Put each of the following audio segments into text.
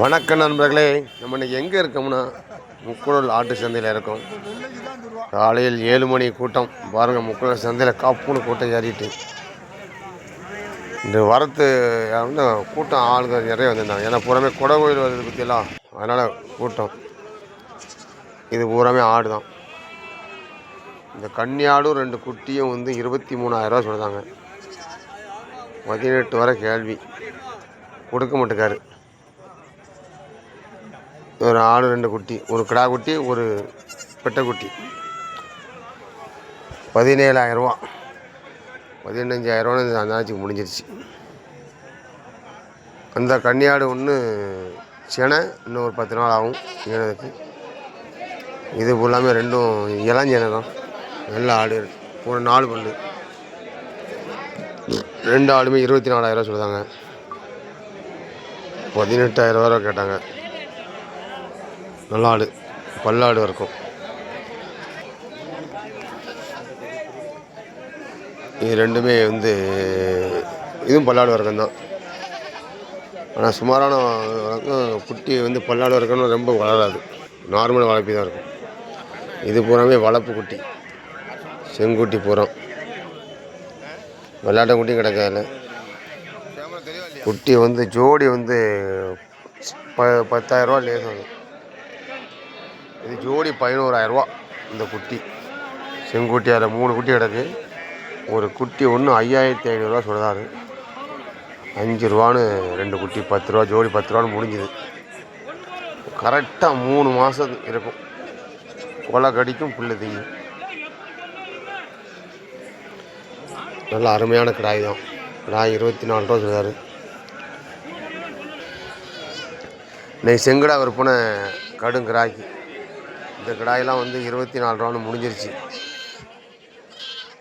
வணக்கம் நண்பர்களே நம்ம இன்றைக்கி எங்கே இருக்கோம்னா முக்குழல் ஆட்டு சந்தையில் இருக்கோம். காலையில் ஏழு மணி கூட்டம். பாருங்கள் முக்குழல் சந்தையில் காப்புன்னு கூட்டம் ஏறிட்டு. இந்த வரத்து வந்து கூட்டம் ஆளுங்க நிறைய வந்திருந்தாங்க. ஏன்னா பூராமே குடை கோயில் வருது பற்றிலாம் அதனால் கூட்டம். இது பூராமே ஆடு தான் இந்த கன்னியாடும் ரெண்டு குட்டியும் வந்து இருபத்தி மூணாயிரரூவா சொல்கிறாங்க பதினெட்டு வரை கேள்வி. கொடுக்க மாட்டேக்காரு. ஒரு ஆடு ரெண்டு குட்டி ஒரு கிடா குட்டி ஒரு பெட்டைக்குட்டி பதினேழாயிரரூவா பதினஞ்சாயிரரூவான்னு அந்த அந்தாச்சிக்கு முடிஞ்சிருச்சு. அந்த கன்னியாடு ஒன்று செனை இன்னும் ஒரு பத்து நாள் ஆகும் ஈனதுக்கு இது ஃபுல்லாமே ரெண்டும் இளஞ்சனை தான். நல்ல ஆடு ஒரு நாலு பல்லு. ரெண்டு ஆடுமே இருபத்தி நாலாயிரரூவா சொல்லுதாங்க பதினெட்டாயிரம் ரூபா கேட்டாங்க. நல்லாடு பல்லாடு இருக்கும். இது ரெண்டுமே வந்து இதுவும் பல்லாடு வர்க்கம் தான். ஆனால் சுமாரான வழக்கம் குட்டி வந்து பல்லாடு வர்க்கம்னு ரொம்ப வளராது. நார்மல் வளர்ப்பி தான் இருக்கும். இது பூராமே வளர்ப்பு குட்டி. செங்குட்டி பூரம். விளையாட்ட குட்டி கிடக்காதுல குட்டி வந்து ஜோடி வந்து ப பத்தாயிரரூவா லேசாகும். இது ஜோடி பதினோராயிரரூவா இந்த குட்டி. செங்குட்டி அதில் மூணு குட்டி கிடக்கு. ஒரு குட்டி ஒன்று ஐயாயிரத்தி ஐநூறுரூவா சொல்கிறாரு அஞ்சு ரூபான்னு ரெண்டு குட்டி பத்து ரூபா ஜோடி பத்து ரூபான்னு முடிஞ்சுது. கரெக்டாக மூணு மாதம் இருக்கும். கொலை கடிக்கும் புல்லு தீங்கும். நல்ல அருமையான கிடாய் தான். கிடாய் இருபத்தி நாலு ரூபா சொல்கிறாரு இன்னைக்கு செங்கடா விற்பனை கடும் கிடாய்க்கு இந்த கிடாயெல்லாம் வந்து இருபத்தி நாலு ரூபான்னு முடிஞ்சிருச்சு.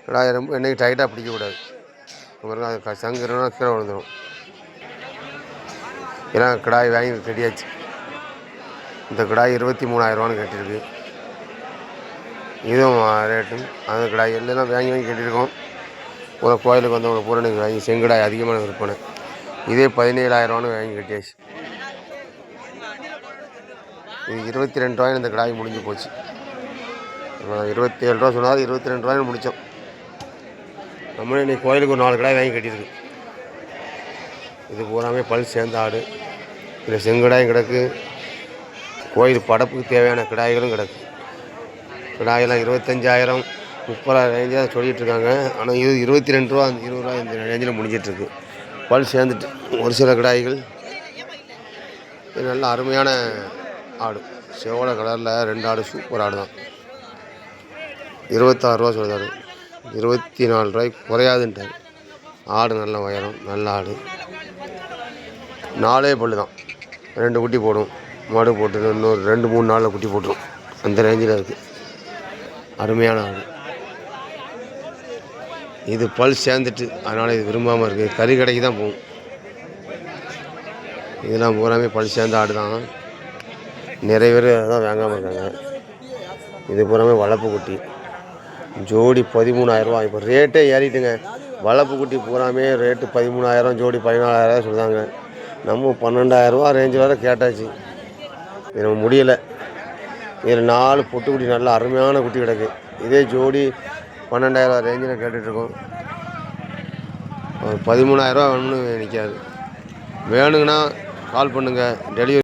கிடாய் ரொம்ப என்னைக்கு டைட்டாக பிடிக்கக்கூடாது. பாருங்க அது க- கீழே விழுந்துடும் ஏன்னா கிடாய் வாங்கி ரெடியாச்சு இந்த கிடாய் இருபத்தி மூணாயிரரூவான்னு கட்டியிருக்கு. இதுவும் ரேட்டு அந்த கிடாய் எல்லாம் வாங்கி வாங்கி கட்டியிருக்கோம். ஒரு கோயிலுக்கு வந்தவங்க பூரணிக்கு வாங்கி செங்கடாய் அதிகமான விற்பனை. இதே பதினேழாயிரரூவான்னு வாங்கி கட்டியாச்சு. இது இருபத்தி ரெண்டு ரூபாய் இந்த கிடாய் முடிஞ்சு போச்சு. இருபத்தி ஏழு ரூபா சொன்னாலும் இருபத்தி ரெண்டு ரூபாய்னு முடித்தோம் நம்மளே இன்னைக்கு கோயிலுக்கு ஒரு நாலு கிடாய் வாங்கி கட்டியிருக்கு. இது பூராமே பல் சேர்ந்த ஆடு. இதில் செங்கடாயும் கிடக்கு. கோயில் படப்புக்கு தேவையான கிடாய்களும் கிடக்கு. கிடாயெல்லாம் இருபத்தஞ்சாயிரம் முப்பதாயிரம் ரேஞ்சாக சொல்லிகிட்டு இருக்காங்க ஆனால் இது இருபத்தி ரெண்டு ரூபா அந்த இருபது ரூபா இந்த ரேஞ்சில் முடிஞ்சிட்ருக்கு. பல் சேர்ந்துட்டு ஒரு சில கிடாய்கள். இது நல்ல அருமையான ஆடு. செவல கலரில் ரெண்டு ஆடு சூப்பர் ஆடு தான் இருபத்தாறுரூவா சொல்கிறாரு இருபத்தி நாலு ரூபாய்க்கு குறையாதுன்ட்டார். ஆடு நல்ல உயரம் நல்ல ஆடு. நாலே பல் தான் ரெண்டு குட்டி போடும். மாடு போட்டு இன்னொரு ரெண்டு மூணு நாளில் குட்டி போட்டுரும். அந்த ரேஞ்சில் இருக்குது அருமையான ஆடு. இது பல் சேர்ந்துட்டு அதனால் இது விரும்பாமல் இருக்குது கறி கடைக்கு தான் போகும். இதெல்லாம் பூராமே பல் சேர்ந்த ஆடு தான் நிறைய பேர் அதான் வாங்காமல் இருக்காங்க. இது பூராமே வளர்ப்பு குட்டி. ஜோடி பதிமூணாயிரரூவா. இப்போ ரேட்டே ஏறிட்டுங்க. வளர்ப்பு குட்டி பூராமே ரேட்டு பதிமூணாயிரம் ஜோடி பதினாலாயிரம் சொல்கிறாங்க நம்ம பன்னெண்டாயிரரூவா ரேஞ்சு வரை கேட்டாச்சு. இது நம்ம முடியலை. இதில் நாலு பொட்டு குட்டி நல்ல அருமையான குட்டி கிடக்கு. இதே ஜோடி பன்னெண்டாயிரரூவா ரேஞ்சில் கேட்டுட்ருக்கோம். பதிமூணாயிரரூவா வேணும்னு நிற்காது வேணுங்கன்னா கால் பண்ணுங்கள் டெலிவரி